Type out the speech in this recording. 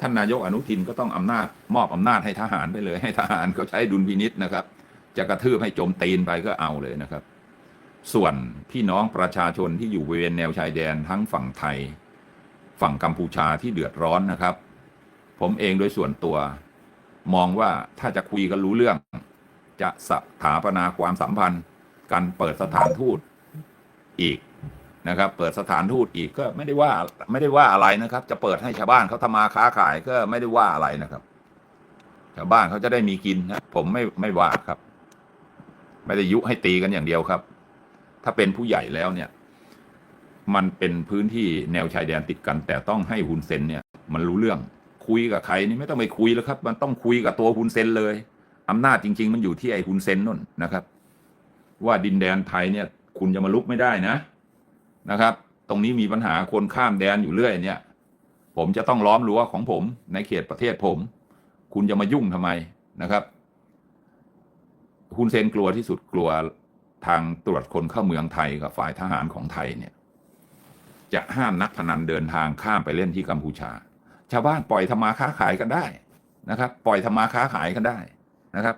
ท่านนายกอนุทินก็ต้องอำนาจมอบอำนาจให้ทหารไปเลย ให้ทหารเขาใช้ดุลพินิษนะครับ จะกระทืบให้จมตีนไปก็เอาเลยนะครับ ส่วนพี่น้องประชาชนที่อยู่บริเวณแนวชายแดนทั้งฝั่งไทย ฝั่งกัมพูชาที่เดือดร้อนนะครับ ผมเองโดยส่วนตัว มองว่าถ้าจะคุยกันรู้เรื่อง จะสถาปนาความสัมพันธ์ การเปิดสถานทูตอีก นะครับ เปิดสถานทูตอีกก็ไม่ได้ว่าไม่ได้ว่าอะไรนะครับ จะเปิดให้ชาวบ้านเขาทำมาค้าขายก็ไม่ได้ว่าอะไรนะครับ ชาวบ้านเขาจะได้มีกินนะผมไม่ไม่ว่าครับ ไม่ได้ยุให้ตีกันอย่างเดียวครับ ถ้าเป็นผู้ใหญ่แล้วเนี่ย มันเป็นพื้นที่แนวชายแดนติดกัน แต่ต้องให้ฮุนเซนเนี่ย มันรู้เรื่องคุยกับใครนี่ไม่ต้องไปคุยแล้วครับ มันต้องคุยกับตัวฮุนเซนเลยอำนาจจริง ๆ มันอยู่ที่ไอ้ฮุนเซนนั่นนะครับ ว่าดินแดนไทยเนี่ย คุณจะมาลุกไม่ได้นะ นะครับ ตรงนี้มีปัญหาคนข้ามแดนอยู่เรื่อยเนี่ย ผมจะต้องล้อมรั้วของผมในเขตประเทศผม คุณจะมายุ่งทำไมนะครับฮุนเซนกลัวที่สุดกลัวทางตรวจคนเข้าเมืองไทยกับฝ่ายทหารของไทยเนี่ย จะห้ามนักพนันเดินทางข้ามไปเล่นที่กัมพูชา ชาวบ้านปล่อยทำมาค้าขายกันได้นะครับ ปล่อยทำมาค้าขายกันได้นะครับ